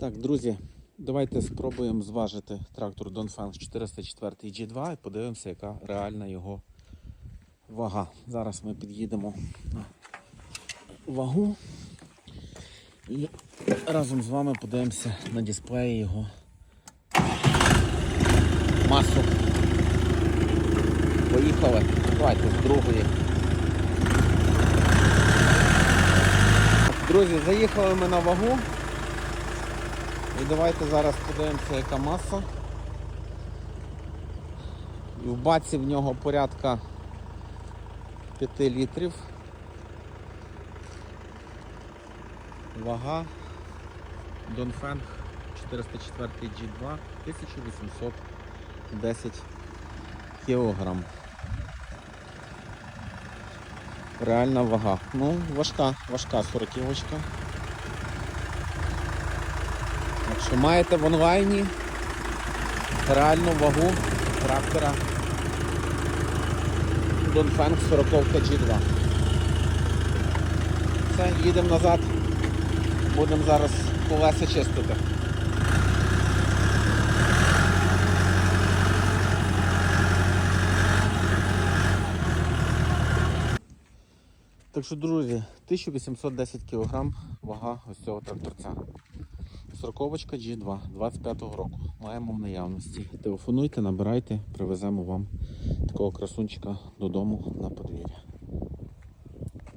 Так, друзі, давайте спробуємо зважити трактор Dongfeng 404 G2 і подивимося, яка реальна його вага. Зараз ми під'їдемо на вагу і разом з вами подивимося на дисплеї його масу. Поїхали. Давайте з другої. Друзі, заїхали ми на вагу. І давайте зараз подивимося, яка маса. В баці в нього порядка 5 літрів. Вага Донфенг 404 G2 1810 кілограм. Реальна вага. Ну, важка, важка 40 Якщо маєте в онлайні реальну вагу трактора Dongfeng 40 G2. Все, їдемо назад. Будемо зараз колеса чистити. Так що, друзі, 1810 кг вага ось цього тракторця. Сороковочка G2 25-го року. Маємо в наявності. Телефонуйте, набирайте, привеземо вам такого красунчика додому на подвір'я.